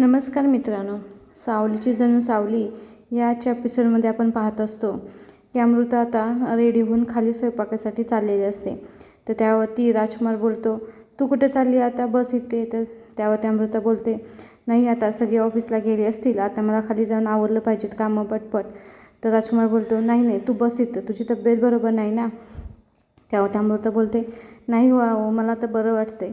नमस्कार मित्रांनो सावलीची जणू सावली याच्या एपिसोडमध्ये आपण पाहत असतो. की अमृता आता रेडी होऊन खाली स्वयंपाकासाठी चाललेली असते. तर त्यावरती राजकुमार बोलतो तू कुठे चालली आता? बस इथे. तर त्यावरती अमृता बोलते नाही आता सगळे ऑफिसला गेले असतील. आता मला खाली जाऊन आवरलं पाहिजेत कामं पटपट. तर राजकुमार बोलतो नाही नाही तू बस इथं. तुझी तब्येत बरोबर नाही ना? त्यावर अमृता बोलते नाही हो मला तर बरं वाटतंय.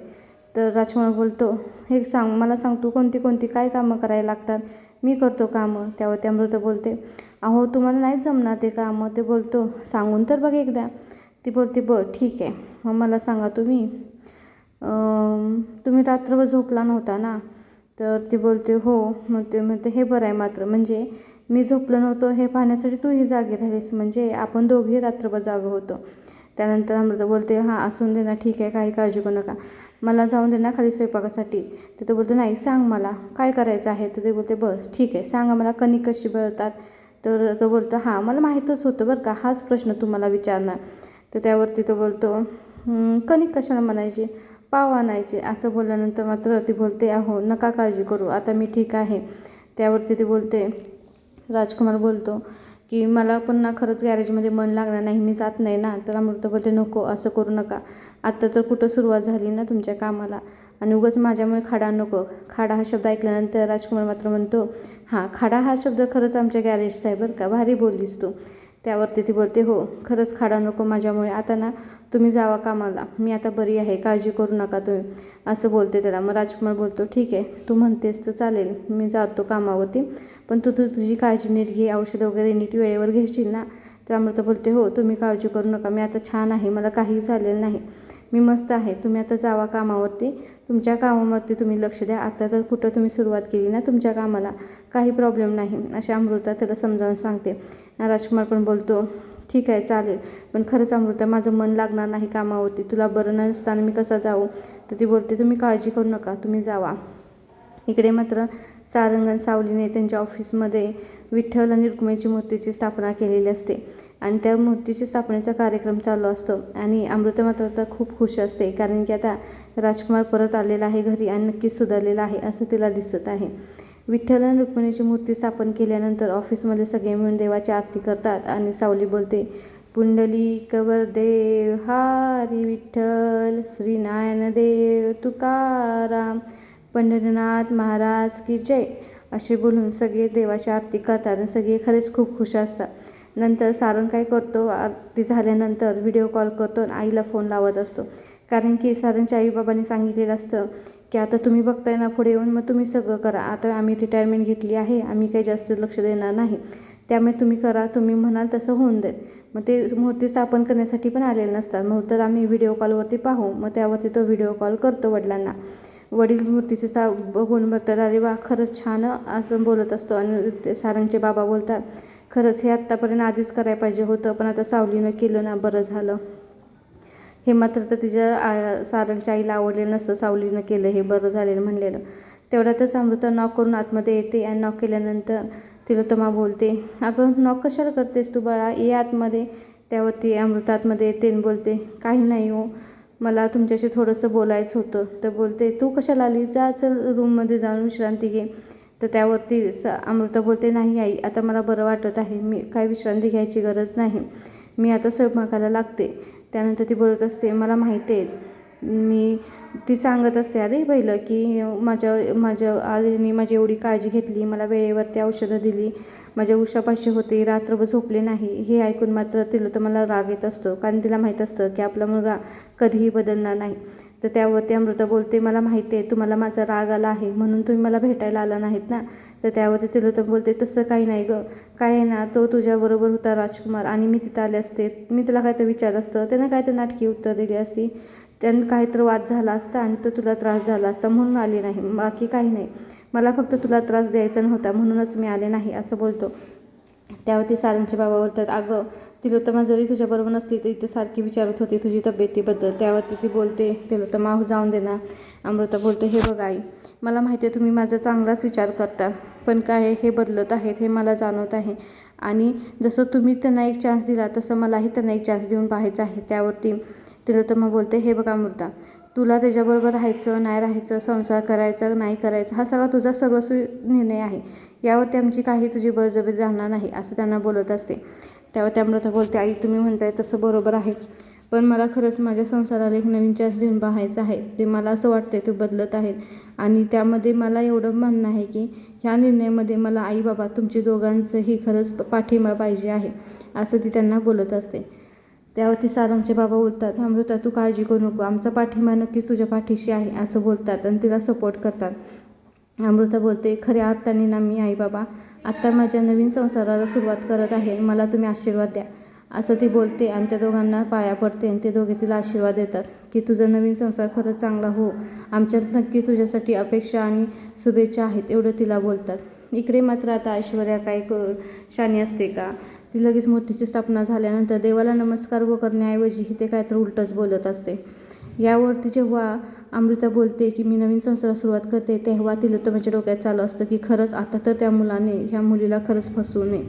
तर राजकुमार बोलतो हे सांग मला सांग तू कोणती कोणती काय कामं करायला लागतात? मी करतो कामं. त्यावर अमृता बोलते अहो तुम्हाला नाही जमणार ते कामं. ते बोलतो सांगून तर बघ एकदा. ती बोलते बरं ठीक आहे. मग मला सांगा तुम्ही. तुम्ही रात्रभर झोपला नव्हता ना? तर ती बोलते हो. मग ते म्हणते हे बरं आहे मात्र. म्हणजे मी झोपलो नव्हतो हे पाहण्यासाठी तूही जागी राहिलीस. म्हणजे आपण दोघेही रात्रभर जागं होतो. त्यानंतर अमृता बोलते हां असून दे ना ठीक आहे काही काळजी करू नका. मला जाऊन दे ना खाली स्वयंपाकासाठी. तर तो बोलतो नाही सांग मला काय करायचं आहे? तर ते बोलते बस ठीक आहे सांगा मला कणिक कशी बनवतात. तर तो बोलतो हां मला माहीतच होतं बरं का हाच प्रश्न तुम्हाला विचारणार. तर त्यावरती तो बोलतो कणिक कशाला म्हणायची? पाव आणायचे. असं बोलल्यानंतर मात्र ती बोलते अहो नका काळजी करू आता मी ठीक आहे. त्यावरती ती बोलते राजकुमार बोलतो की मला पुन्हा खरंच गॅरेजमध्ये मन लागणार नाही मी जात नाही ना. तर अमृता बोलते नको असं करू नका. आत्ता तर कुठं सुरुवात झाली ना तुमच्या कामाला. आणि उगाच माझ्यामुळे खाडा नको. खाडा हा शब्द ऐकल्यानंतर राजकुमार मात्र म्हणतो हां खाडा हा शब्द खरंच आमच्या गॅरेजचा आहे बरं का. भारी बोललीस तू. त्यावरती ती बोलते हो खरंच खाडा नको माझ्यामुळे. आता ना तुम्ही जावा कामाला. मी आता बरी आहे काळजी करू नका तुम्ही. असं बोलते त्याला. मग राजकुमार बोलतो ठीक आहे तू म्हणतेस तर चालेल. मी जातो कामावरती. पण तू तू तुझी काळजी नीट घे. औषध वगैरे नीट वेळेवर घेशील ना? त्यामुळे तर बोलते हो तुम्ही काळजी करू नका. मी आता छान आहे. मला काहीही झालेलं नाही. मी मस्त आहे. तुम्ही आता जावा कामावरती. तुमच्या कामावरती तुम्ही लक्ष द्या. आता तर कुठं तुम्ही सुरुवात केली ना तुमच्या कामाला काही प्रॉब्लेम नाही. अशा अमृता त्याला समजावून सांगते. राजकुमार पण बोलतो ठीक आहे चालेल. पण खरंच अमृता माझं मन लागणार नाही कामावरती. तुला बरं नसताना मी कसा जाऊ? तर ती बोलते तुम्ही काळजी करू नका तुम्ही जावा. इकडे मात्र सारंगण सावलीने त्यांच्या ऑफिसमध्ये विठ्ठल आणि रुक्मिणीची मूर्तीची स्थापना केलेली असते. आणि त्या मूर्तीची स्थापनेचा कार्यक्रम चालू असतो. आणि अमृता मात्र आता खूप खुश असते कारण की आता राजकुमार परत आलेला आहे घरी आणि नक्कीच सुधारलेला आहे असं तिला दिसत आहे. विठ्ठल आणि रुक्मिणीची मूर्ती स्थापन केल्यानंतर ऑफिसमध्ये सगळे मिळून देवाची आरती करतात आणि सावली बोलते पुंडलिक देव हारी विठ्ठल श्री देव तुकाराम पंढरीनाथ महाराज की जय असे बोलून सगळे देवाची आरती करतात आणि सगळे खरेच खूप खुश असतात. नंतर सारंग काय करतो आरती झाल्यानंतर व्हिडिओ कॉल करतो आणि आईला फोन लावत असतो. कारण की सारंगच्या आईबाबांनी सांगितलेलं असतं की आता तुम्ही बघताय ना पुढे येऊन मग तुम्ही सगळं करा. आता आम्ही रिटायरमेंट घेतली आहे आम्ही काही जास्त लक्ष देणार नाही. त्यामुळे तुम्ही करा तुम्ही म्हणाल तसं होऊन जाईल. मग ते मूर्ती स्थापन करण्यासाठी पण आलेले नसतात. मग तर आम्ही व्हिडिओ कॉलवरती पाहू. मग त्यावरती तो व्हिडिओ कॉल करतो वडिलांना. वडील मूर्तीचे स्था बघून बघतात अरे वा खरंच छान असं बोलत असतो. आणि ते सारंगचे बाबा बोलतात खरंच हे आत्तापर्यंत आधीच करायला पाहिजे होतं पण आता सावलीनं केलं ना बरं झालं. हे मात्र तर तिच्या आ आईला आवडलेलं नसतं सावलीनं केलं हे बरं झालेलं म्हणलेलं. तेवढ्यातच अमृता नॉक करून आतमध्ये येते आणि नॉक केल्यानंतर तिलोत्तमा बोलते अगं नॉक कशाला करतेस तू बाळा? ये आतमध्ये. त्यावरती अमृता आतमध्ये येते आणि बोलते काही नाही हो मला तुमच्याशी थोडंसं बोलायचं होतं. तर बोलते तू कशाला आली जा चल रूममध्ये जाऊन विश्रांती घे. तर त्यावरती स अमृता बोलते नाही आई आता मला बरं वाटत आहे. मी काय विश्रांती घ्यायची गरज नाही. मी आता स्वयंपाकाला लागते. त्यानंतर ती बोलत असते मला माहिती आहे. मी ती सांगत असते अरे पहिलं की माझ्या माझ्या आईने माझी एवढी काळजी घेतली. मला वेळेवरती औषधं दिली. माझ्या उशापाशी होते. रात्रभर झोपले नाही. हे ऐकून मात्र तिला तर मला राग येत असतो. कारण तिला माहीत असतं की आपला मुलगा कधीही बदलणार नाही. तर त्यावरती अमृता बोलते मला माहिती आहे तुम्हाला माझा राग आला आहे म्हणून तुम्ही मला भेटायला आला नाहीत ना? तर त्यावरती तिला बोलते तसं काही नाही गं. काय आहे ना तो तुझ्याबरोबर होता राजकुमार आणि मी तिथं आले असते. मी तुला काय तर विचारलं असतं. त्यानं काय तर नाटकी उत्तर दिली असती. त्यानं काहीतरी वाद झाला असता आणि तो तुला त्रास झाला असता म्हणून आले नाही. बाकी काही नाही. मला फक्त तुला त्रास द्यायचा नव्हता म्हणूनच मी आले नाही असं बोलतो. त्यावरती सारांचे बाबा बोलतात अगं तिलोत्तमा जरी तुझ्याबरोबर नसली तरी ते सारखी विचारत होती तुझी तब्येतीबद्दल. त्यावरती ती बोलते तिलोत्तमा हो जाऊन दे ना. अमृता बोलते हे बघ आई मला माहिती आहे तुम्ही माझा चांगलाच विचार करता पण काय हे बदलत आहेत हे मला जाणवत आहे. आणि जसं तुम्ही त्यांना एक चान्स दिला तसं मलाही त्यांना एक चान्स देऊन पाहायचं आहे. त्यावरती तिलोत्तमा बोलते हे बघा अमृता तुला त्याच्याबरोबर राहायचं नाही राहायचं संसार करायचा नाही करायचा हा सगळा तुझा सर्वस्वी निर्णय आहे. यावरती आमची काही तुझी बळजबरी राहणार नाही असं त्यांना बोलत असते. त्यावर त्या अमृता बोलते आई तुम्ही म्हणताय तसं बरोबर आहे पण मला खरंच माझ्या संसाराला एक नवीन चान्स देऊन पाहायचं आहे. ते मला असं वाटतंय ते बदलत आहेत आणि त्यामध्ये मला एवढं म्हणणं आहे की ह्या निर्णयामध्ये मला आई बाबा तुमची दोघांचंही खरंच पाठिंबा पाहिजे आहे असं ती त्यांना बोलत असते. त्यावरती सारांचे बाबा बोलतात अमृता तू काळजी करू नको आमचा पाठिंबा नक्कीच तुझ्या पाठीशी आहे असं बोलतात आणि तिला सपोर्ट करतात. अमृता बोलते खऱ्या अर्थाने ना मी आई बाबा. आत्ता माझ्या नवीन संसाराला सुरुवात करत आहे मला तुम्ही आशीर्वाद द्या. असं ती बोलते आणि त्या दोघांना पाया पडते आणि ते दोघे तिला आशीर्वाद देतात की तुझा नवीन संसार खरंच चांगला हो. आमच्यात नक्की तुझ्यासाठी अपेक्षा आणि शुभेच्छा आहेत एवढं तिला बोलतात. इकडे मात्र आता ऐश्वर्या काय क शानी असते का? ती लगेच मूर्तीची स्थापना झाल्यानंतर देवाला नमस्कार व करण्याऐवजी ते काय तर उलटंच बोलत असते. यावरती जेव्हा अमृता बोलते की मी नवीन संसाराला सुरुवात करते तेव्हा तिला तर माझ्या डोक्यात चालू असतं की खरंच आता तर त्या मुलाने ह्या मुलीला खरंच फसवू नये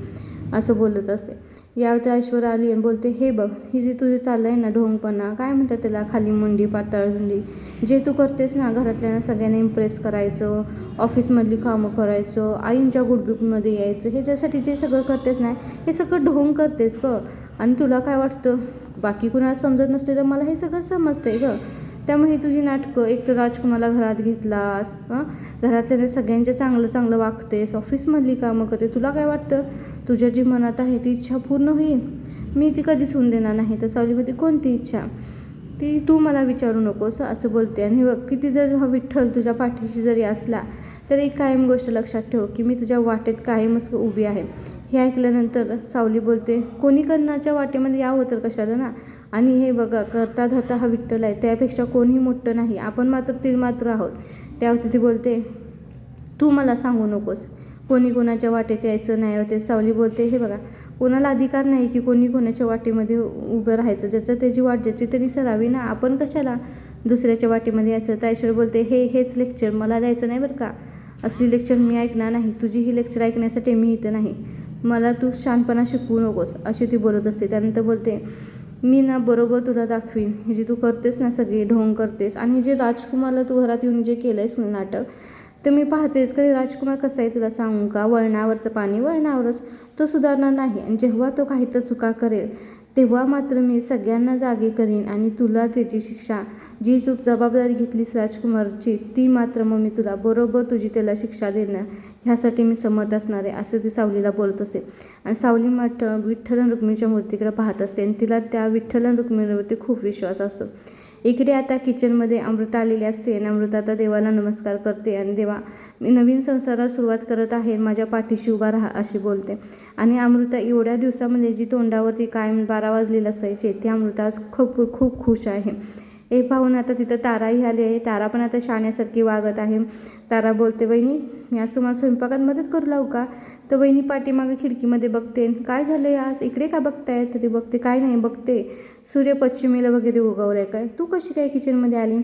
असं बोलत असते. यावर ऐश्वर्या आली आणि बोलते हे बघ ही जी तुझी चाललं आहे ना ढोंगपणा काय म्हणतात त्याला खाली मुंडी पातळुंडी जे तू करतेस ना घरातल्यांना सगळ्यांना इम्प्रेस करायचं ऑफिसमधली कामं करायचं आईंच्या गुडबुकमध्ये यायचं ह्याच्यासाठी जे सगळं करतेस ना हे सगळं ढोंग करतेस ग. आणि तुला काय वाटतं? बाकी कुणाला समजत नसते तर मला हे सगळं समजतंय ग. त्यामुळे ही तुझी नाटकं एक तर राजकुमारला घरात घेतलास हां? घरातल्या सगळ्यांच्या चांगलं चांगलं वागतेस ऑफिसमधली कामं करते तुला काय वाटतं? तुझ्या जी मनात आहे ती इच्छा पूर्ण होईल. मी ती कधीच होऊन देणार नाही. तर सावलीमध्ये कोणती इच्छा? ती तू मला विचारू नकोस असं बोलते. आणि बघ किती जर हा विठ्ठल तुझ्या पाठीशी जरी असला तर एक कायम गोष्ट लक्षात ठेव की मी तुझ्या वाटेत कायमच उभी आहे. हे ऐकल्यानंतर सावली बोलते कोणी कर्णाच्या वाटेमध्ये यावं तर कशाला ना? आणि हे बघा करता धरता हा विठ्ठल आहे. त्यापेक्षा कोणीही मोठं नाही. आपण मात्र ती मात्र आहोत. त्यावरती ती बोलते तू मला सांगू नकोस. कोणी कोणाच्या वाटेत यायचं नाही होते सावली बोलते हे बघा कोणाला अधिकार नाही की कोणी कोणाच्या वाटेमध्ये उभं राहायचं. ज्याचं त्याची वाट ज्याची तरी सरावी ना आपण कशाला दुसऱ्याच्या वाटेमध्ये यायचं? तायश्वर बोलते हे हेच लेक्चर मला द्यायचं नाही बरं का. असली लेक्चर मी ऐकणार नाही. तुझी ही लेक्चर ऐकण्यासाठी मी इथं नाही. मला तू शानपणा शिकवू नकोस अशी ती बोलत असते. त्यानंतर बोलते मी ना बरोबर तुला दाखवीन. हे जे तू करतेस ना सगळी ढोंग करतेस. आणि जे राजकुमारला तू घरात येऊन जे केलं आहेस नाटक तर मी पाहतेस कधी राजकुमार कसा आहे तुला सांगू का? वळणावरचं पाणी वळणावरच तो सुधारणार नाही आणि जेव्हा तो काही तर चुका करेल तेव्हा मात्र मी सगळ्यांना जागे करीन आणि तुला त्याची शिक्षा जी तू जबाबदारी घेतलीस राजकुमारची ती मात्र मग मी तुला बरोबर तुझी त्याला शिक्षा देणार. ह्यासाठी मी समर्थ असणार आहे असं ती सावलीला बोलत असते आणि सावली मात्र विठ्ठलन रुक्मिणीच्या मूर्तीकडे पाहत असते आणि तिला त्या विठ्ठलन रुक्मिणीवरती खूप विश्वास असतो. इकडे आता किचनमध्ये अमृता आलेली असते आणि अमृता आता देवाला नमस्कार करते आणि देवा मी नवीन संसाराला सुरुवात करत आहे माझ्या पाठीशी उभा राहा अशी बोलते. आणि अमृता एवढ्या दिवसामध्ये जी तोंडावरती कायम बारा वाजलेली असायची ती अमृता आज खूप खूप खुश आहे. हे पाहून आता तिथं ताराही आली आहे. तारा पण आता शाण्यासारखी वागत आहे. तारा बोलते वहिनी मी आज तुम्हाला स्वयंपाकात मदत करू लावू का? तर वहिनी पाठीमागे खिडकीमध्ये बघते. काय झालं आज? इकडे का बघताय? तर ती बघते काय नाही बघते. सूर्य पश्चिमेला वगैरे उगवलं आहे काय? तू कशी काय किचनमध्ये आली?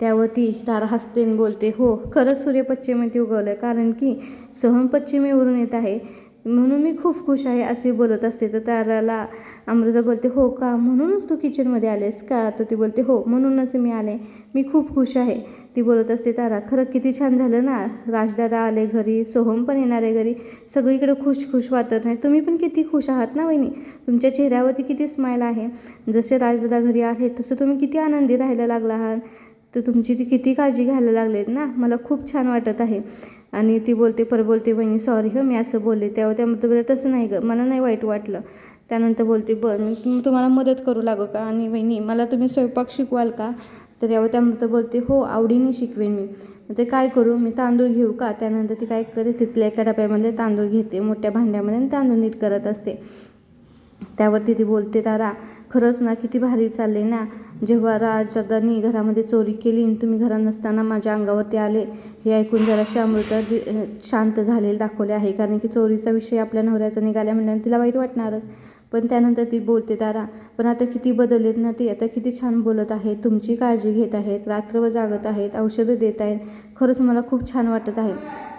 त्यावर ती तारा हसते आणि बोलते हो खरंच सूर्य ती उगवलं आहे कारण की सोहम पश्चिमेवरून येत आहे. म्हणून मी खूप खुश आहे असे बोलत असते. तर ताराला अमृता बोलते हो का? म्हणूनच तू किचनमध्ये आलेस का? तर ती बोलते हो म्हणूनच मी आले. मी खूप खुश आहे. ती बोलत असते तारा खरं किती छान झालं ना? राजदादा आले घरी सोहम पण येणार आहे घरी. सगळीकडे खुश खुश वाटत आहे. तुम्ही पण किती खुश आहात ना वहिनी? तुमच्या चेहऱ्यावरती किती स्माईल आहे. जसे राजदादा घरी आले तसं तुम्ही किती आनंदी राहायला लागला आहात. तर तुमची ती किती काळजी घ्यायला लागलेत ना? मला खूप छान वाटत आहे. आणि ती बोलते पर बोलते वहिनी सॉरी हो मी असं बोलले. तेव्हा त्यामध्ये बोलते तसं नाही गं. मला नाही वाईट वाटलं. त्यानंतर बोलते बरं मी तुम्हाला मदत करू लागू का? आणि वहिनी मला तुम्ही स्वयंपाक शिकवाल का? तर यावर त्यामध्ये बोलते हो आवडीने शिकवेन मी. ते काय करू? मी तांदूळ घेऊ का? त्यानंतर ती काय करते तिथल्या एका डब्यामध्ये तांदूळ घेते मोठ्या भांड्यामध्ये आणि तांदूळ नीट करत असते. त्यावरती ती बोलते तारा खरंच ना किती भारी चालले ना. जेव्हा राजदानी घरामध्ये चोरी केली आणि तुम्ही घरात नसताना माझ्या अंगावरती आले हे ऐकून जराशी अमृता शांत झालेलं दाखवले आहे. कारण की चोरीचा विषय आपल्या नवऱ्याचा निघाल्या म्हणल्याने तिला वाईट वाटणारच. पण त्यानंतर ती बोलते तारा पण आता किती बदललेत ना ती. आता किती छान बोलत आहेत. तुमची काळजी घेत आहेत. रात्रभर जागत आहेत. औषधं देत आहेत. खरंच मला खूप छान वाटत आहे.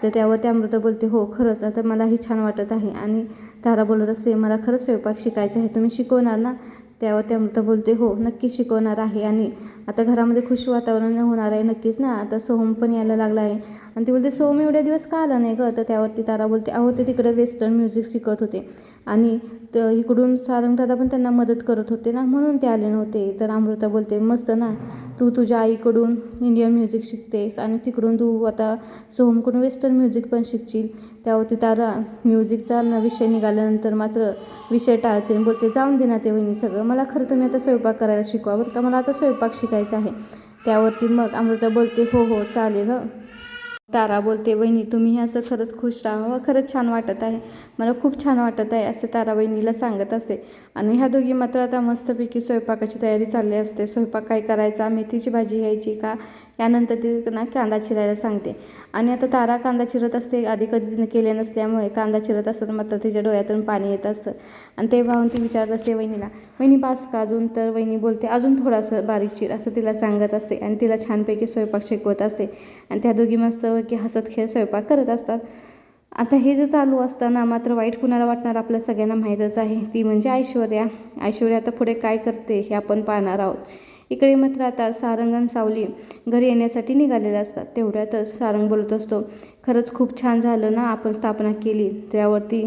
तर त्यावर त्या अमृता बोलते हो खरंच. आता मलाही छान वाटत आहे. आणि तारा बोलत असते मला खरंच स्वयंपाक शिकायचा आहे. तुम्ही शिकवणार ना? त्यावर ते अमृता बोलते हो नक्की शिकवणार आहे. आणि आता घरामध्ये खुश वातावरण होणार आहे नक्कीच ना. आता सोहम पण यायला लागला आहे. आणि ती बोलते सोहम एवढ्या दिवस का आला नाही गं? तर त्यावरती तारा बोलते अहो ते तिकडे वेस्टर्न म्युझिक शिकत होते. आणि त इकडून सारंगदादा पण त्यांना मदत करत होते ना म्हणून ते आले नव्हते. तर अमृता बोलते मस्त ना. तू तुझ्या आईकडून इंडियन म्युझिक शिकतेस आणि तिकडून तू आता सोहमकडून वेस्टर्न म्युझिक पण शिकशील. त्यावरती तारा म्युझिकचा न विषय निघाल्यानंतर मात्र विषय टाळते. बोलते जाऊन दे ना ते वहिनी सगळं. मला खरं तुम्ही आता स्वयंपाक करायला शिकवा बरं का. मला आता स्वयंपाक शिकायचा आहे. त्यावरती मग अमृता बोलते हो हो चालेल हं. तारा बोलते वहिनी तुम्ही असं खरंच खुश राहा व खरंच छान वाटत आहे. मला खूप छान वाटत आहे असं तारा वहिनीला सांगत असते. आणि ह्या दोघी मात्र आता मस्तपैकी स्वयंपाकाची तयारी चालली असते. स्वयंपाक काय करायचा? मेथीची भाजी घ्यायची का? यानंतर ती ना कांदा चिरायला सांगते. आणि आता तारा कांदा चिरत असते आधी कधी तिने केले नसल्यामुळे कांदा चिरत असताना मात्र तिच्या डोळ्यातून पाणी येत असतं. आणि ते पाहून ती विचारत असते वहिनीला वहिनी बास का अजून? तर वहिनी बोलते अजून थोडासा बारीक चिर असं तिला सांगत असते. आणि तिला छानपैकी स्वयंपाक शिकवत असते. आणि त्या दोघी मस्त की हसत खेळ स्वयंपाक करत असतात. आता हे जे चालू असताना मात्र वाईट कुणाला वाटणार आपल्या सगळ्यांना माहीतच आहे. ती म्हणजे ऐश्वर्या. ऐश्वर्या आता पुढे काय करते हे आपण पाहणार आहोत. इकडे मात्र आता सारंग आणि सावली घरी येण्यासाठी निघालेले असतात. तेवढ्यातच सारंग बोलत असतो खरंच खूप छान झालं ना आपण स्थापना केली. त्यावरती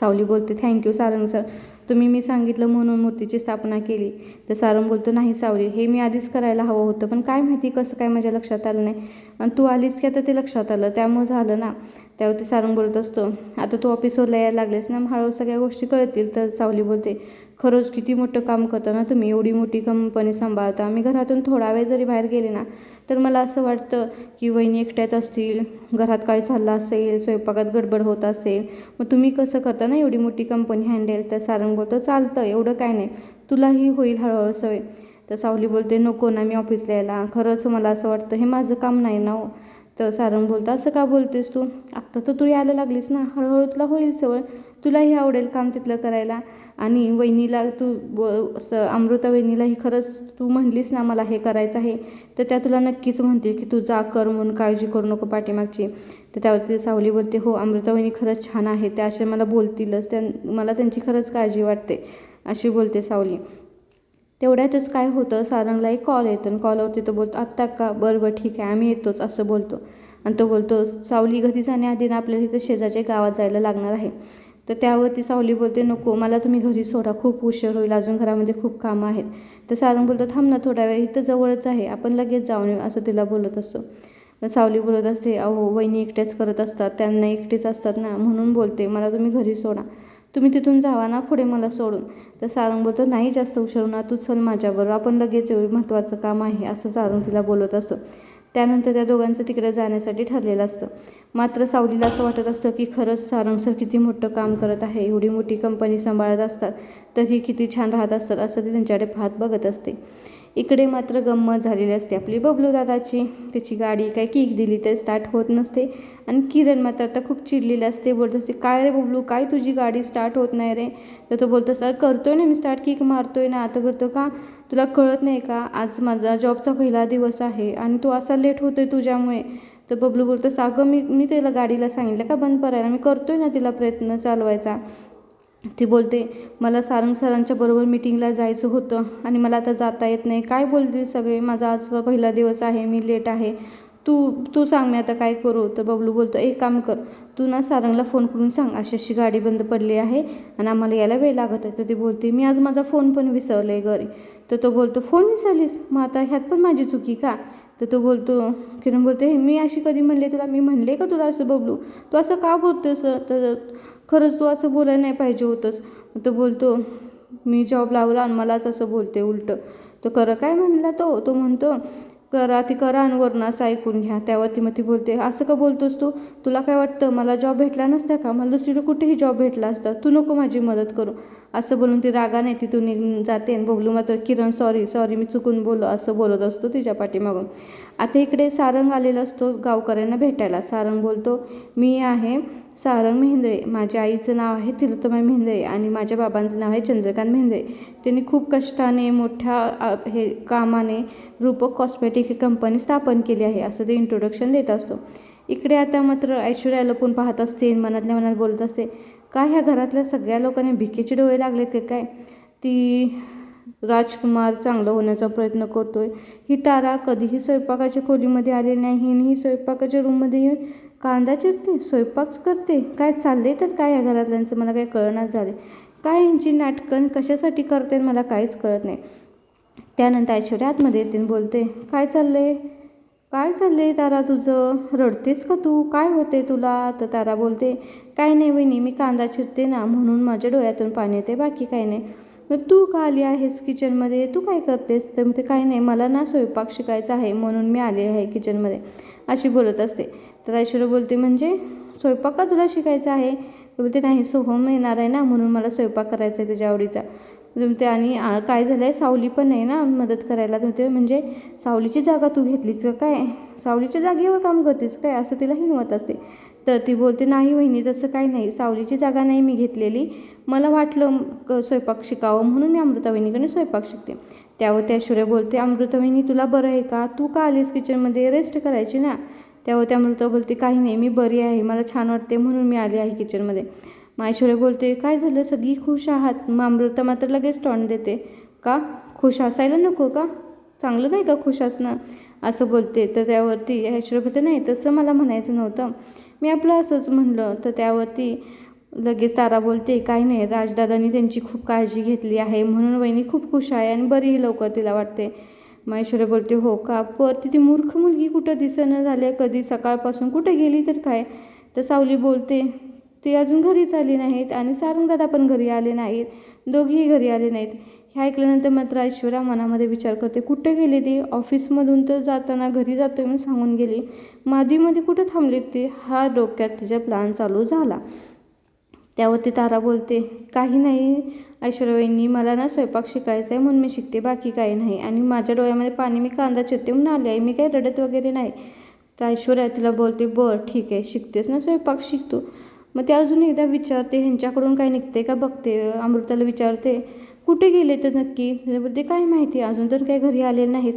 सावली बोलते थँक्यू सारंग सर तुम्ही मी सांगितलं म्हणून मूर्तीची स्थापना केली. तर सारंग बोलतो नाही सावली हे मी आधीच करायला हवं होतं. पण काय माहिती कसं काय माझ्या लक्षात आलं नाही. आणि तू आलीस की आता ते लक्षात आलं. त्यामुळं झालं ना. त्यावरती सारंग बोलत असतो आता तू ऑफिसवरला यायला लागलेस ना. मग हळूहळू सगळ्या गोष्टी कळतील. तर सावली बोलते खरंच किती मोठं काम करता ना तुम्ही एवढी मोठी कंपनी सांभाळता. मी घरातून थोडा वेळ जरी बाहेर गेले ना तर मला असं वाटतं की वहिनी एकट्याच असतील घरात काय चाललं असेल स्वयंपाकात गडबड होत असेल मग तुम्ही कसं करता ना एवढी मोठी कंपनी हँडेल तर सारंग बोलतं चालतं एवढं काय नाही. तुलाही होईल हळूहळू सवय. तर सावली बोलते नको ना मी ऑफिसला यायला. खरंच मला असं वाटतं हे माझं काम नाही ना हो. तर सारंग बोलतं असं का बोलतेस तू? आत्ता तर तू यायला लागलीस ना. हळूहळू तुला होईल सवय. तुलाही आवडेल काम तिथलं करायला. आणि वहिनीला तू ब स अमृता वहिनीला ही खरंच तू म्हणलीस ना मला हे करायचं आहे तर त्या तुला नक्कीच म्हणतील की तू जा कर म्हणून काळजी करू नको पाठीमागची. तर त्यावरती सावली बोलते हो अमृता वहिनी खरंच छान आहे त्या असे मला बोलतीलच त्या मला त्यांची खरंच काळजी वाटते अशी बोलते सावली. तेवढ्यातच काय होतं सारंगला एक कॉल येतो आणि कॉलवरती तो बोलतो आत्ता का? बरं बरं ठीक आहे आम्ही येतोच असं बोलतो. आणि तो बोलतो सावली घरी जाण्याआधी ना आपल्याला तिथं शेजारच्या गावात जायला लागणार आहे. तर त्यावरती सावली बोलते नको मला तुम्ही घरी सोडा खूप उशीर होईल अजून घरामध्ये खूप कामं आहेत. तर सारंग बोलतो थांब ना थोडा वेळ इथं जवळच आहे आपण लगेच जाऊन येऊ असं तिला बोलत असतो. तर सावली बोलत असते अहो वहिनी एकट्याच करत असतात त्यांना एकटेच असतात ना म्हणून बोलते मला तुम्ही घरी सोडा तुम्ही तिथून जावा ना पुढे मला सोडून. तर सारंग बोलतो नाही जास्त उशीर ना तू चल माझ्याबरोबर आपण लगेच येऊ महत्त्वाचं काम आहे असं सारंग तिला बोलत असतो. त्यानंतर त्या दोघांचं तिकडे जाण्यासाठी ठरलेलं असतं. मात्र सावलीला असं वाटत असतं की खरंच सारंग सर किती मोठं काम करत आहे एवढी मोठी कंपनी सांभाळत असतात तर ही किती छान राहत असतात असं ती त्यांच्याकडे पाहत बघत असते. इकडे मात्र गंमत झालेली असते. आपली बबलू दादाची त्याची गाडी काय किक दिली तर स्टार्ट होत नसते आणि किरण मात्र आता खूप चिडलेली असते बोलत असते काय रे बबलू काय तुझी गाडी स्टार्ट होत नाही रे? तर तो बोलतो सर करतोय ना मी स्टार्ट किक मारतोय ना. आता बोलतो का? तुला कळत नाही का? आज माझा जॉबचा पहिला दिवस आहे आणि तू असा लेट होतोय तुझ्यामुळे. तर बबलू बोलतो सागं मी मी त्याला गाडीला सांगितलं का बंद करायला मी करतोय ना तिला प्रयत्न चालवायचा. ती बोलते मला सारंग सरांच्या बरोबर मिटिंगला जायचं होतं आणि मला आता जाता येत नाही. काय बोलते सगळे? माझा आज पहिला दिवस आहे मी लेट आहे. तू तू सांग मी आता काय करू? तर बबलू बोलतो एक काम कर. तू ना सारंगला फोन करून सांग. अशी अशी गाडी बंद पडली आहे आणि आम्हाला यायला वेळ लागत आहे. तर ती बोलते मी आज माझा फोन पण विसरला आहे घरी. तर तो बोलतो फोन विसरलीस मग आता ह्यात पण माझी चुकी का? तर तो बोलतो किरण बोलते मी अशी कधी म्हणले तुला? मी म्हणले का तुला असं बबलू? तू असं का बोलतोस तर खरंच तू असं बोलायला नाही पाहिजे होतंस. तो बोलतो मी जॉब लावला आणि मलाच असं बोलते उलटं. तर करा काय म्हणला तो? तो म्हणतो करा ती करा आणि वरून असं ऐकून घ्या. त्यावरती मग ती बोलते असं का बोलतोस तू? तुला काय वाटतं? मला जॉब भेटला नसता का? मला दुसरीकडे कुठेही जॉब भेटला असता. तू नको माझी मदत करू. असं बोलून ती रागाने तिथून निघून जाते आणि बबलू मात्र किरण सॉरी सॉरी मी चुकून बोललो असं बोलत असतो तिच्या पाठीमागून. आता इकडे सारंग आलेला असतो गावकऱ्यांना भेटायला. सारंग बोलतो मी आहे सारंग मेहेंद्रे. माझ्या आईचं नाव आहे तिलोत्तमा मेहेंद्रे आणि माझ्या बाबांचं नाव आहे चंद्रकांत मेहेंद्रे. त्यांनी खूप कष्टाने मोठ्या हे कामाने रूपक कॉस्मेटिक ही कंपनी स्थापन केली आहे असं ते इंट्रोडक्शन देत असतो. इकडे आता मात्र ऐश्वर्याला पण पाहत असते मनातल्या मनात बोलत असते काय ह्या घरातल्या सगळ्या लोकांनी भिकेचे डोळे लागले की काय? ती राजकुमार चांगलं होण्याचा प्रयत्न करतोय. ही तारा कधीही स्वयंपाकाच्या खोलीमध्ये आली नाही आणि ही स्वयंपाकाच्या रूममध्ये येऊन कांदा चिरते स्वयंपाक करते. काय चाललंय तर काय या घरातल्यांचं? मला काही कळणार झाले काय यांची नाटकं कशासाठी करते मला काहीच कळत नाही. त्यानंतर ऐश्वर्या आतमध्ये येते बोलते काय चाललं आहे काय चाललंय तारा तुझं? रडतेस का तू? काय होते तुला? तर तारा बोलते काय नाही वहिनी मी कांदा चिरते ना म्हणून माझ्या डोळ्यातून पाणी येते बाकी काय नाही. मग तू का आली आहेस किचनमध्ये तू काय करतेस? तर ते काय नाही मला ना स्वयंपाक शिकायचा आहे म्हणून मी आले आहे किचनमध्ये अशी बोलत असते. तर ऐश्वर्या बोलते म्हणजे स्वयंपाक का तुला शिकायचा आहे? तर बोलते नाही सोहम येणार आहे ना म्हणून मला स्वयंपाक करायचा आहे त्याच्या आवडीचा. ते आणि काय झालं आहे सावली पण नाही ना मदत करायला तर ते म्हणजे सावलीची जागा तू घेतलीस का काय? सावलीच्या जागेवर काम करतेस काय? असं तिला हिंमत असते. तर ती बोलते नाही वहिनी तसं काही नाही. सावलीची जागा नाही मी घेतलेली. मला वाटलं क स्वयंपाक शिकावं म्हणून मी अमृतावहिनीकडे स्वयंपाक शिकते. त्यावर त्या ऐश्वर्या बोलते अमृतावहिनी तुला बरं आहे का? तू का आलीस किचनमध्ये? रेस्ट करायची ना. त्यावर त्या अमृता बोलते काही नाही मी बरी आहे. मला छान वाटते म्हणून मी आली आहे किचनमध्ये. माहेश्वर बोलते काय झालं? सगळी खुश आहात. मामृता मात्र लगेच टॉन देते का? खुश असायला नको का? चांगलं नाही का खुश असणं? असं बोलते. तर त्यावरती ऐश्वर्या बोलते नाही तसं मला म्हणायचं नव्हतं. मी आपलं असंच म्हणलं. तर त्यावरती लगेच तारा बोलते काही नाही राजदादांनी त्यांची खूप काळजी घेतली आहे. म्हणून वहिनी खूप खुश आहे आणि बरीही लवकर तिला वाटते. मग बोलते हो का? पर ती मूर्ख मुलगी कुठं दिसणं झाली कधी सकाळपासून कुठे गेली तर काय? तर सावली बोलते ती अजून घरीच आली नाहीत आणि सारंगदादा पण घरी आले नाहीत. दोघेही घरी आले नाहीत. हे ऐकल्यानंतर मात्र ऐश्वर्या मनामध्ये विचार करते कुठे गेली ती? ऑफिसमधून तर जाताना घरी जातोय म्हणून सांगून गेली. मादीमध्ये कुठं थांबली ती? हा डोक्यात तिचा प्लॅन चालू झाला. त्यावरती तारा बोलते काही नाही ऐश्वर्याईंनी मला ना स्वयंपाक शिकायचा आहे म्हणून मी शिकते बाकी काही नाही. आणि माझ्या डोळ्यामध्ये पाणी मी कांदा चिरते म्हणून आले आहे. मी काही रडत वगैरे नाही. तर ऐश्वर्या तिला बोलते बरं ठीक आहे. शिकतेस ना स्वयंपाक? शिकतो मग ते अजून एकदा विचारते ह्यांच्याकडून काय निघते का बघते अमृताला विचारते. कुठे गेले तर नक्की? तर बोलते काय माहिती अजून तर काही घरी आले नाहीत.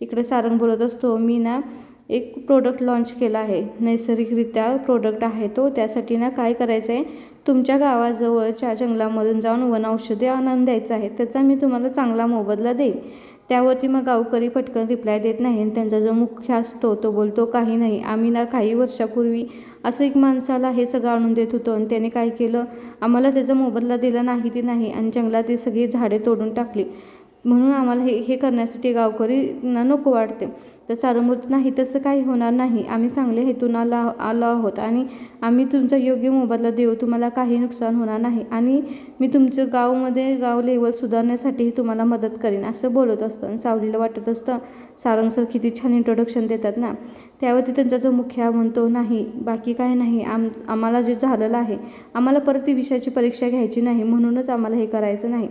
इकडे सारंग बोलत असतो मी ना एक प्रोडक्ट लॉन्च केला आहे. नैसर्गिकरित्या प्रोडक्ट आहे तो. त्यासाठी ना काय करायचं आहे तुमच्या गावाजवळच्या जंगलामधून जाऊन वन औषधे आणून द्यायचं आहे. त्याचा मी तुम्हाला चांगला मोबदला देईन त्यावरती मग गावकरी पटकन रिप्लाय देत नाही आणि त्यांचा जो मुख्य असतो तो बोलतो काही नाही. आम्ही ना काही वर्षापूर्वी असं एक माणसाला हे सगळं आणून देत होतं. आणि त्याने काय केलं? आम्हाला त्याचा मोबदला दिला नाही ती नाही. आणि जंगलात ते सगळी झाडे तोडून टाकली. म्हणून आम्हाला हे हे करण्यासाठी गावकरी नको वाटते. तर सारंग बोलतो नाही तसं काही होणार नाही. आम्ही चांगल्या हेतून आला आलो आहोत आणि आम्ही तुमचा योग्य मोबदला देऊ. तुम्हाला काही नुकसान होणार नाही. आणि मी तुमचं गावमध्ये गाव लेवल सुधारण्यासाठीही तुम्हाला मदत करेन असं बोलत असतं. आणि सावलीला वाटत असतं सारंग सर किती छान इंट्रोडक्शन देतात ना. त्यावरती त्यांचा जो मुख्य म्हणतो नाही बाकी काही नाही. आम आम्हाला जे झालेलं आहे आम्हाला परत ती विषयाची परीक्षा घ्यायची नाही. म्हणूनच आम्हाला हे करायचं नाही.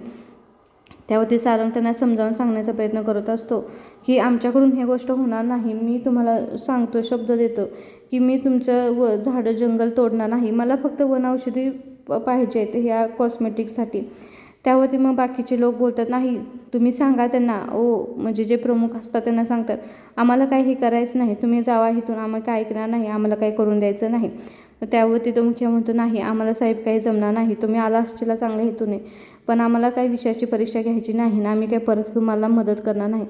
त्यावरती सारंग त्यांना समजावून सांगण्याचा प्रयत्न करत असतो की आमच्याकडून ही गोष्ट होणार नाही मी तुम्हाला सांगतो शब्द देतो की मी तुमचं व झाडं जंगल तोडणार नाही मला फक्त वनौषधी प पाहिजे आहेत ह्या कॉस्मेटिकसाठी त्यावरती मग बाकीचे लोक बोलतात नाही तुम्ही सांगा त्यांना ओ म्हणजे जे प्रमुख असतात त्यांना सांगतात आम्हाला काही हे करायचं नाही तुम्ही जावा इथून आम्हाला काय ऐकणार नाही आम्हाला काही करून द्यायचं नाही. त्यावरती तो मुख्य म्हणतो नाही आम्हाला साहेब काही जमणार नाही तुम्ही आला असशीला चांगल्या हेतूने. पण आम्हाला काही विषयाची परीक्षा घ्यायची नाही ना आम्ही काही परत तुम्हाला मदत करणार नाही.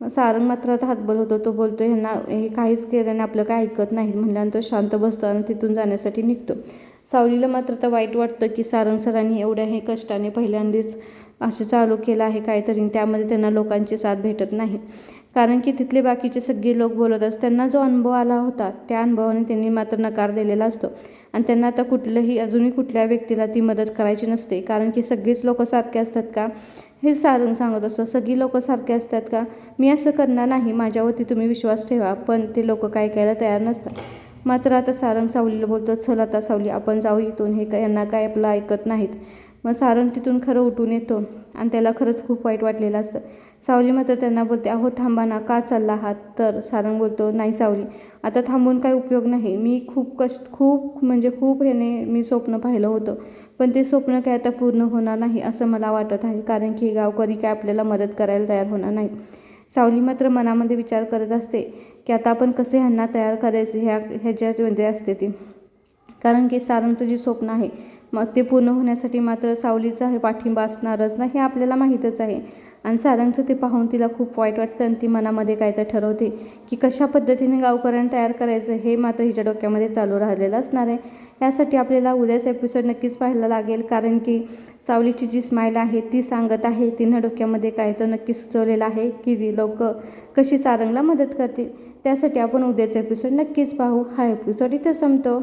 मग सारंग मात्र आता हातबल होतो तो बोलतो ह्यांना हे काहीच केल्याने आपलं काय ऐकत नाही. म्हणल्यानंतर शांत बसतो आणि तिथून जाण्यासाठी निघतो. सावलीला मात्र तर वाईट वाटतं की सारंग सरांनी एवढ्या हे कष्टाने पहिल्यांदाच असं चालू केलं आहे काहीतरी त्यामध्ये त्यांना लोकांची साथ भेटत नाही. कारण की तिथले बाकीचे सगळे लोक बोलत असतात त्यांना जो अनुभव आला होता त्या अनुभवाने त्यांनी मात्र नकार दिलेला असतो. आणि त्यांना आता कुठलंही अजूनही कुठल्या व्यक्तीला ती मदत करायची नसते. कारण की सगळेच लोक सारखे असतात का? हे सारंग सांगत असतो. सगळी लोक सारखे असतात का? मी असं करणार नाही. माझ्यावरती तुम्ही विश्वास ठेवा. पण ते लोक काय करायला तयार नसतात. मात्र आता सारंग सावलीला बोलतो चल आता सावली आपण जाऊ इथून. हे काय यांना काय आपलं ऐकत नाहीत. मग सारंग तिथून खरं उठून येतो. आणि त्याला खरंच खूप वाईट वाटलेलं असतं. सावली मात्र त्यांना बोलते अहो थांबा ना का चालला आहात तर सारंग बोलतो नाही सावली आता थांबून काही उपयोग नाही. मी खूप कष्ट खूप म्हणजे खूप ह्याने मी स्वप्न पाहिलं होतं. पण ते स्वप्न काय आता पूर्ण होणार नाही असं मला वाटत आहे कारण की गावकरी काय आपल्याला मदत करायला तयार होणार नाही सावली मात्र मनामध्ये विचार करत असते की आता आपण कसे ह्यांना तयार करायचे ह्या ह्याच्यामध्ये असते ती. कारण की सारंगचं जे स्वप्न आहे मग ते पूर्ण होण्यासाठी मात्र सावलीचा हे पाठिंबा असणारच ना हे आपल्याला माहीतच आहे. आणि सारंगचं ते पाहून तिला खूप वाईट वाटतं आणि ती मनामध्ये काय तर ठरवते की कशा पद्धतीने गावकऱ्यांना तयार करायचं हे मात्र हिच्या डोक्यामध्ये चालू राहिलेलं असणार आहे. यासाठी आपल्याला उद्याच एपिसोड नक्कीच पाहायला लागेल कारण की सावलीची जी स्माईल आहे ती सांगत आहे. तिनं डोक्यामध्ये काय तर नक्की सुचवलेलं आहे की लोक कशी सारंगला मदत करतील. त्यासाठी आपण उद्याचा एपिसोड नक्कीच पाहू. हा एपिसोड इथं संपतो.